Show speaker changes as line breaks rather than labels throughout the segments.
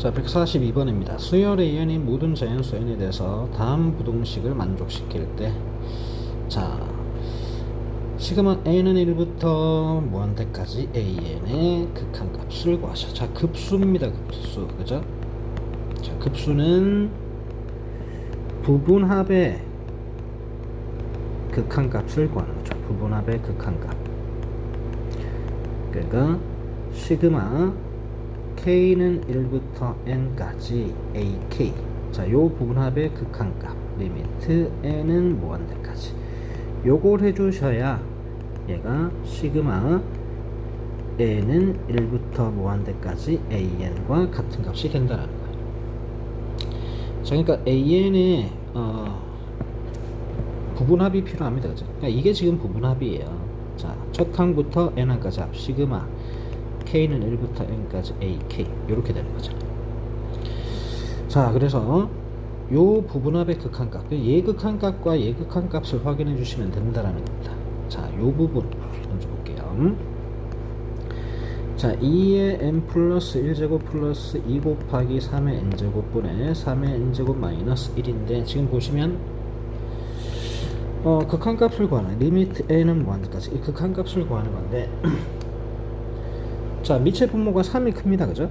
자, 142번입니다. 수열의 n이 모든 자연수 n에 대해서 다음 부동식을 만족시킬 때, 자, 시그마 n은 1부터 무한대까지 an의 극한값을 구하셔. 자, 급수입니다. 급수. 그죠? 자, 급수는 부분합의 극한값을 구하는 거죠. 부분합의 극한값. 그러니까 시그마 k는 1부터 n까지 ak 자, 요 부분합의 극한값 리미트 n은 무한대까지 요걸 해주셔야 얘가 시그마 n은 1부터 무한대까지 an과 같은 값이 된다는. 자, 그러니까 an의 어, 부분합이 필요합니다. 그죠? 그러니까 이게 지금 부분합이에요. 자, 첫 항부터 n항까지 합 시그마 k는 1부터 n까지 ak 이렇게 되는 거죠. 자, 그래서 요 부분합의 극한값, 예극한값과 예극한값을 확인해 주시면 된다라는 겁니다. 자, 요 부분 먼저 볼게요. 자, 2의 n 플러스 1제곱 플러스 2 곱하기 3의 n제곱분의 3의 n제곱 마이너스 1인데 지금 보시면 어, 극한값을 구하는 리미트 n은 무한대까지 이 극한값을 구하는 건데 자 밑의 분모가 3이 큽니다. 그죠?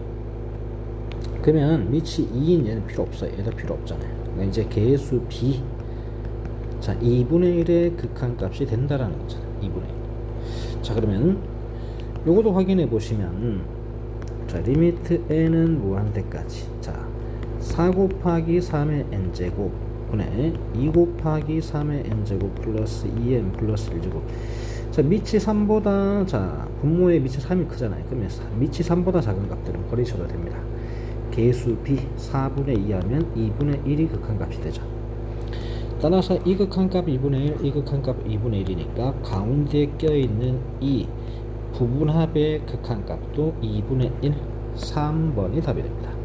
그러면 밑이 2인 얘는 필요 없어요. 얘도 필요 없잖아요. 그러니까 이제 개수 b. 자 2분의 1의 극한값이 된다라는 거잖아요. 2분의 1 자 그러면 요것도 확인해 보시면 자 리미트 n은 무한대까지? 자 4 곱하기 3의 n제곱 분의 2 곱하기 3의 n제곱 플러스 2n 플러스 1제곱. 자 밑이 3보다 자 분모의 밑이 3이 크잖아요. 그러면 밑이 3보다 작은 값들은 버리셔도 됩니다. 개수 b 4분의 2 하면 2분의 1이 극한값이 되죠. 따라서 이 극한값 2분의 1, 이 극한값 2분의 1이니까 가운데에 껴있는 이 부분합의 극한값도 2분의 1, 3번이 답이 됩니다